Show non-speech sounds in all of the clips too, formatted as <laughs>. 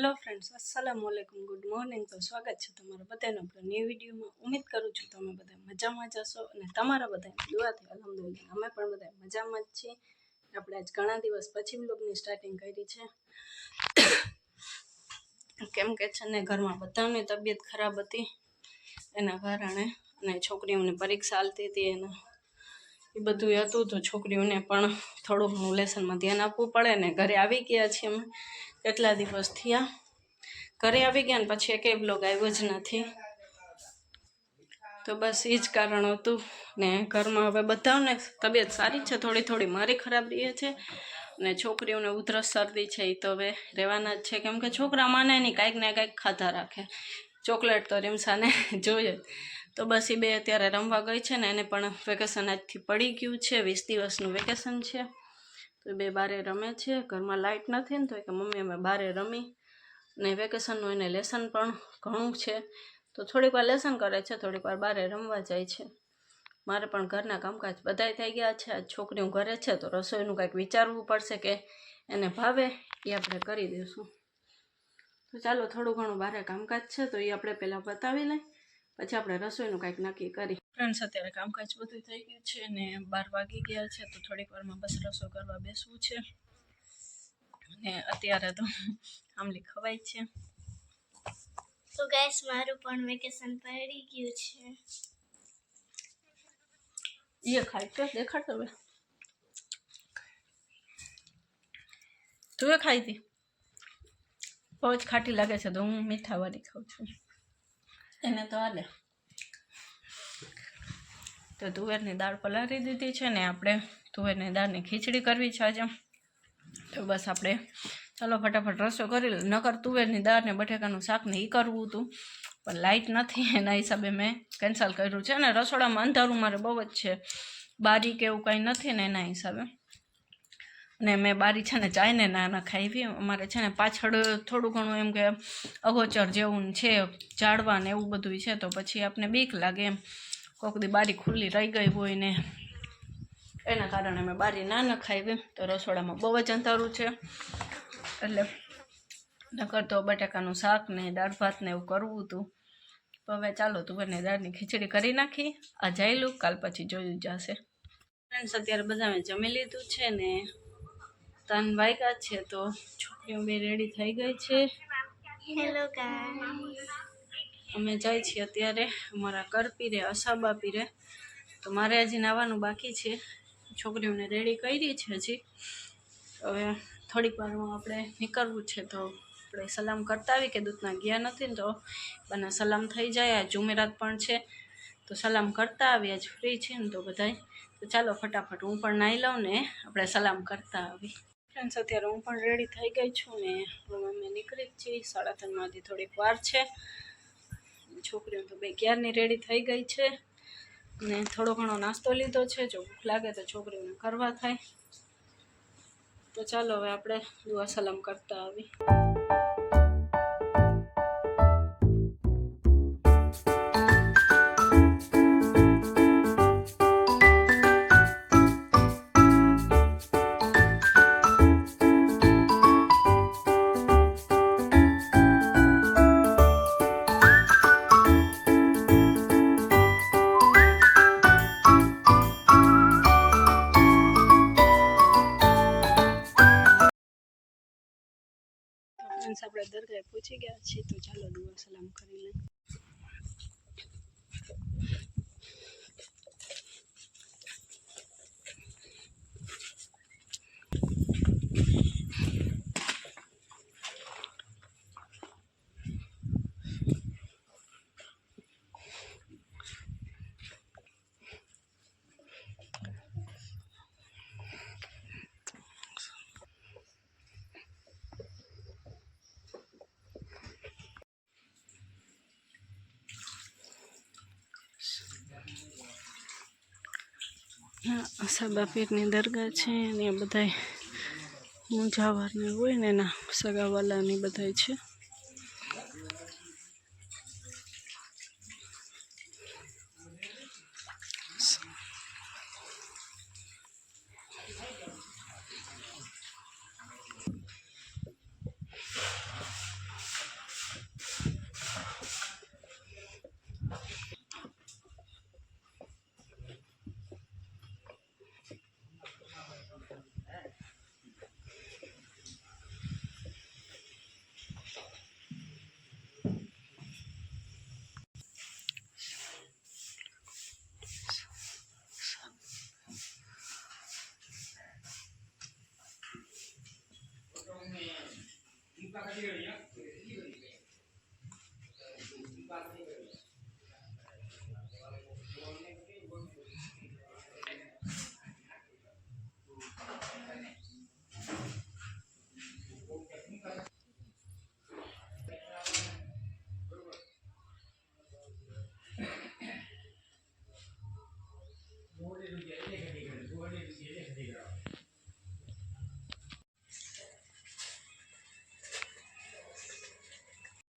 Hello friends અસલામ વાલેકુમ good morning તો સ્વાગત છે તમારા બધાનો આપણા ન્યૂ વિડીયોમાં ઉમેદ કરું છું તમે બધા મજામાં જશો અને તમારા બધા દુઆથી અલહમદુલિલ્લાહ. અમે પણ બધા મજામાં જ છીએ. આપણે આજ ઘણા દિવસ પછી બ્લોગની સ્ટાર્ટિંગ કરી છે. કેમ કે છે ને, ઘરમાં બધાની તબિયત ખરાબ હતી. એના કારણે અને છોકરીઓની પરીક્ષા હાલતી હતી એના. એ બધું હતું તો છોકરીઓને પણ થોડું ઘણું લેસનમાં ધ્યાન આપવું પડે ને ઘરે આવી ગયા છીએ અમે. કેટલા દિવસ થયા? ઘરે આવી ગયા ને પછી એકેય બ્લોગ આવ્યો જ નથી. તો બસ એ જ કારણ હતું ને ઘરમાં હવે બધાને તબિયત સારી છે, થોડી થોડી મારી ખરાબ રહી છે ને છોકરીઓને ઉધરસ શરદી છે એ તો હવે રહેવાના જ છે. કેમ કે છોકરા માને નહીં, કાંઈક ને કાંઈક ખાતા રાખે. ચોકલેટ તો રીમસાને <laughs> જોઈએ. તો બસ એ બે અત્યારે રમવા ગઈ છે ને એને પણ વેકેશન આજથી પડી ગયું છે, વીસ દિવસનું વેકેશન છે. તો બે બારે રમે છે, ઘરમાં લાઇટ નથી ને તો કે મમ્મી અમે બારે રમી ને વેકેશનનું એને લેસન પણ ઘણું છે. તો થોડીક વાર લેસન કરે છે, થોડીક વાર બારે રમવા જાય છે. મારે પણ ઘરના કામકાજ બધાય થઈ ગયા છે. આ છોકરીઓ ઘરે છે તો રસોઈનું કાંઈક વિચારવું પડશે કે એને ભાવે એ આપણે કરી દઈશું. તો ચાલો થોડું ઘણું બારે કામકાજ છે તો એ આપણે પહેલાં બતાવી લઈ પછી આપણે રસોઈનું કાંઈક નક્કી કરી. ફ્રેન્ડ્સ અત્યારે કામકાજ બધું થઈ ગયું છે ને બાર વાગી ગયા છે તો થોડીક વારમાં બસ રસોઈ કરવા બેસવું છે. ને અત્યારે તો આમલી ખવાય છે. તો ગાઈસ મારું પણ વેકેશન પડી ગયું છે. એ ખાય તો દેખાડ તો હવે. તું એ ખાઈ હતી બહુ જ ખાટી લાગે છે તો હું મીઠાવાળી ખાઉં છું. એને તો હાલે તો તુવેરની દાળ પલાળી દીધી છે ને આપણે તુવેરની દાળની ખીચડી કરવી છે આજે. તો બસ આપણે ચાલો ફટાફટ રસો કરી નકર તુવેરની દાળ ને બટેકાનું શાક ને એ કરવું હતું. પણ લાઇટ નથી, એના હિસાબે મેં કેન્સલ કર્યું છે અને રસોડામાં અંધારું મારે બહુ જ છે. બારી કે એવું કંઈ નથી ને એના હિસાબે. ને મેં બારી છે ને ચાઈને નાના ખાવી અમારે છે ને પાછળ થોડું ઘણું એમ કે અગોચર જેવું છે, ઝાડવા ને એવું બધું છે. તો પછી આપણે બીક લાગે એમ. કોક દી બારી ખુલ્લી રહી ગઈ હોય ને એના કારણે મેં બારી ના ન ખાવી તો રસોડામાં બહુ જ અંધારું છે. એટલે નકર તો બટાકાનું શાક ને દાળ ભાત ને એવું કરવું હતું. તો હવે ચાલો તુવેરને દાળની ખીચડી કરી નાખી. આ જાયલું કાલ પછી જોયું જશે. ફ્રેન્ડ્સ અત્યારે બધા મેં જમી લીધું છે ને તન વાગ્યા છે તો છોકરીઓ બે રેડી થઈ ગઈ છે. હેલો ગાઈસ અમે જાય છીએ અત્યારે અમારા કર પીરે, અસાબા પીરે. તો મારે હજી નાવાનું બાકી છે. છોકરીઓને રેડી કરી છે હજી. હવે થોડીક વારમાં આપણે નીકળવું છે તો આપણે સલામ કરતા આવી કે દૂધના ગયા નથી ને તો બને સલામ થઈ જાય. આ જુમેરાત પણ છે. તો સલામ કરતા આવી આજ ફ્રી છે ને તો બધાય. તો ચાલો ફટાફટ હું પણ નાહી લઉં ને આપણે સલામ કરતા આવી ફ્રેન્ડ્સ અત્યારે હું પણ રેડી થઈ ગઈ છું ને. હવે અમે નીકળી જ છીએ. સાડા ત્રણમાંથી થોડીક વાર છે. છોકરીઓ તો બે ક્યારની રેડી થઈ ગઈ છે. ને થોડો ઘણો નાસ્તો લીધો છે. જો ભૂખ લાગે તો છોકરીઓને કરવા થાય. તો ચાલો હવે આપણે દુઆ સલામ કરતા આવી ફ્રેન્ડ્સ આપણે દરગાહે પહોંચી ગયા છીએ તો ચાલો દુઆ સલામ કરી લઈએ સાબા પીરની દરગાહ છે ને એ બધાય મુંજાવારને હોય ને એના સગાવાલાની બધાય છે.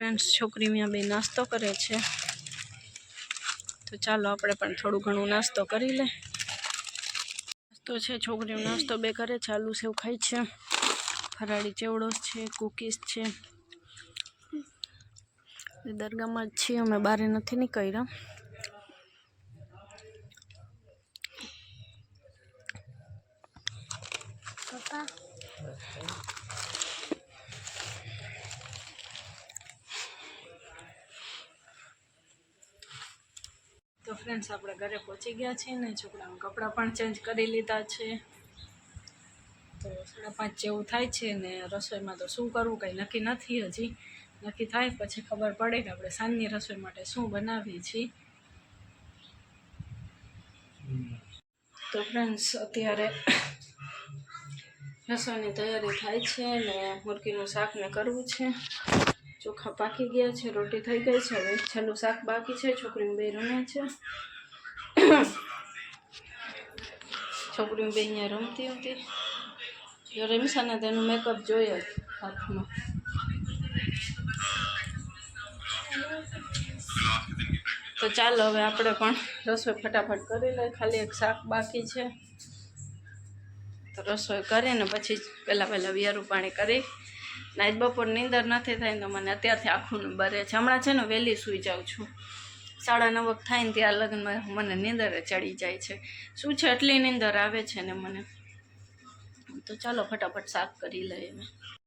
ફ્રેન્ડ્સ, છોકરી ત્યાં બે નાસ્તો કરે છે. તો ચાલો આપણે પણ થોડું ઘણું નાસ્તો કરી લે. નાસ્તો છે, છોકરીઓ નાસ્તો બે કરે છે, આલુ સેવ ખાય છે. ફરાળી ચેવડો છે, કૂકીઝ છે. દરગાહમાં જ છીએ, અમે બહાર નથી નીકળ્યા. પપ્પા? ફ્રેન્ડ્સ આપણે ઘરે પહોંચી ગયા છીએ ને છોકરાઓ કપડાં પણ ચેન્જ કરી લીધા છે. તો સાડા પાંચ જેવું થાય છે ને રસોઈમાં તો શું કરવું કંઈ નક્કી નથી હજી. નક્કી થાય પછી ખબર પડે કે આપણે સાંજની રસોઈ માટે શું બનાવીએ છીએ. તો ફ્રેન્ડ્સ અત્યારે રસોઈની તૈયારી થાય છે ને મુરગીનું શાક ને કરવું છે. ચોખા પાકી ગયા છે, રોટી થઈ ગઈ છે, હવે છેલ્લું શાક બાકી છે છોકરીને બે રમે છે. છોકરીઓ બે અહીંયા રમતી હતી. જો રમશે ને તેનું મેકઅપ જોઈએ હાથમાં. તો ચાલો હવે આપણે પણ રસોઈ ફટાફટ કરી લઈએ, ખાલી એક શાક બાકી છે. તો રસોઈ કરીને પછી પહેલાં પહેલાં વિયારું પાણી કરી નાઈટ બપોર નીંદર નથી થાય તો મને અત્યારથી આખું બરે છે. હમણાં છે ને વહેલી સૂઈ જાઉં છું. સાડા નવક થાય ને ત્યાં લગ્નમાં મને નીંદર ચડી જાય છે. શું છે એટલી નીંદર આવે છે ને મને? તો ચાલો ફટાફટ સાફ કરી લઈએ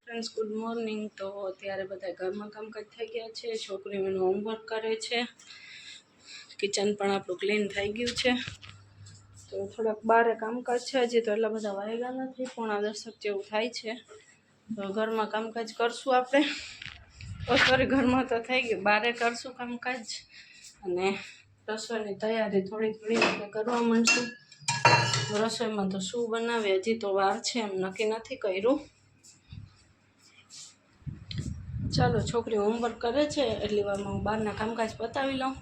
ફ્રેન્ડ્સ ગુડ મોર્નિંગ તો અત્યારે બધા ઘરમાં કામકાજ થઈ ગયા છે. છોકરીઓ એનું હોમવર્ક કરે છે. કિચન પણ આપણું ક્લીન થઈ ગયું છે. તો થોડાક બારે કામકાજ છે. હજી તો એટલા બધા વાયગા નથી, પણ આદર્શક જેવું થાય છે. તો ઘરમાં કામકાજ કરશું આપણે. સોરી ઘરમાં તો થઈ ગયું. બારે કરશું કામકાજ. અને રસોઈની તૈયારી થોડી થોડી કરવા માંડશું. રસોઈમાં તો શું બનાવે હજી તો વાર છે, એમ નક્કી નથી કર્યું. ચાલો છોકરી હોમવર્ક કરે છે, એટલી વારમાં હું બહારના કામકાજ પતાવી લઉં.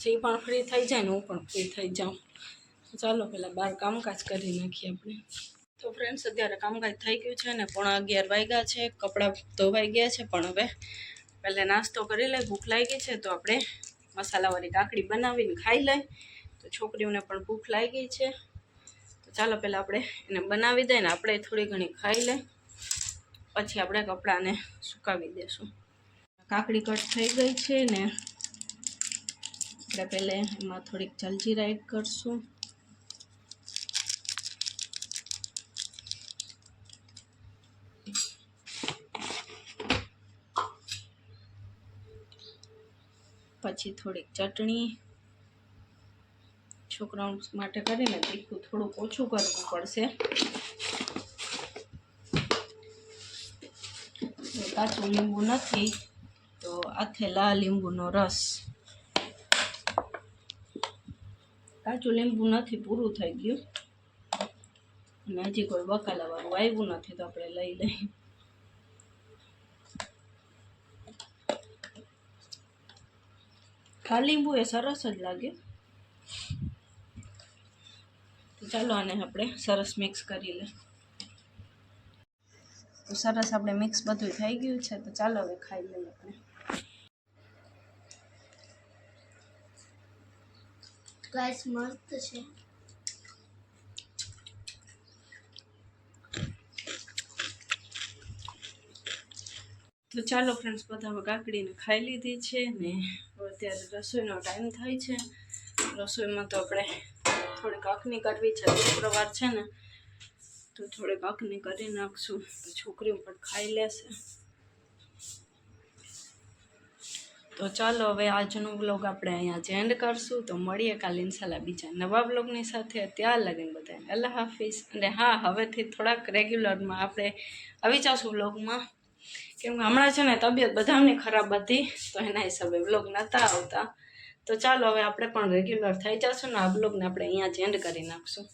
જે પણ ફ્રી થઈ જાય ને, હું પણ ફ્રી થઈ જાઉં. ચાલો, પહેલાં બહાર કામકાજ કરી નાખીએ આપણે. તો ફ્રેન્ડ્સ અત્યારે કામકાજ થઈ ગયું છે ને પોણા અગિયાર વાગ્યા છે. કપડાં ધોવાઈ ગયા છે પણ હવે પહેલાં નાસ્તો કરી લઈ, ભૂખ લાગી છે તો આપણે મસાલાવાળી કાકડી બનાવીને ખાઈ લઈ. તો છોકરીઓને પણ ભૂખ લાગી છે. તો ચાલો પહેલાં આપણે એને બનાવી દઈએ ને આપણે થોડી ઘણી ખાઈ લઈ. પછી આપણે કપડાને સુકાવી દઈશું કાકડી કટ થઈ ગઈ છે ને આપણે પહેલે એમાં થોડીક જલજીરા એડ કરશું. પછી થોડીક ચટણી છોકરાઓ માટે કરીને તીખું થોડુંક ઓછું કરવું પડશે. કાચું લીંબુ નથી, તો આથેલા લીંબુનો રસ. કાચું લીંબુ નથી, પૂરું થઈ ગયું. અને હજી કોઈ બકાલાવાળું આવ્યું નથી, તો આપણે લઈ લઈએ. આ લીંબુ એ સરસ જ લાગે તો ચાલો આને આપણે સરસ મિક્સ કરી લે તો સરસ આપણે મિક્સ બધું થઈ ગયું છે, તો ચાલો હવે ખાઈ લઈએ આપણે. ગાઈસ મસ્ત છે. તો ચાલો ફ્રેન્ડ્સ બધા કાકડીને ખાઈ લીધી છે ને અત્યારે રસોઈનો ટાઈમ થાય છે. રસોઈમાં તો આપણે થોડીક અખની કરવી છે. શુક્રવાર છે ને, તો થોડીક અખની કરી નાખશું. તો છોકરીઓ પણ ખાઈ લેશે. તો ચાલો હવે આજનો બ્લોગ આપણે અહીંયા જ એન્ડ કરશું. તો મળીએ કાલે ઇન્શાલ્લાહ બીજા નવા બ્લોગની સાથે. ત્યાં લગીને બધાને અલ્લાહ હાફિઝ. અને હા, હવેથી થોડાક રેગ્યુલરમાં આપણે આવી જશું બ્લોગમાં કેમ કે હમણાં છે ને તબિયત બધાની ખરાબ હતી, તો એના હિસાબે બ્લોગ નહોતા આવતા. તો ચાલો હવે આપણે પણ રેગ્યુલર થઈ જશું ને આ બ્લોગને આપણે અહીંયા જ એન્ડ કરી નાખશું.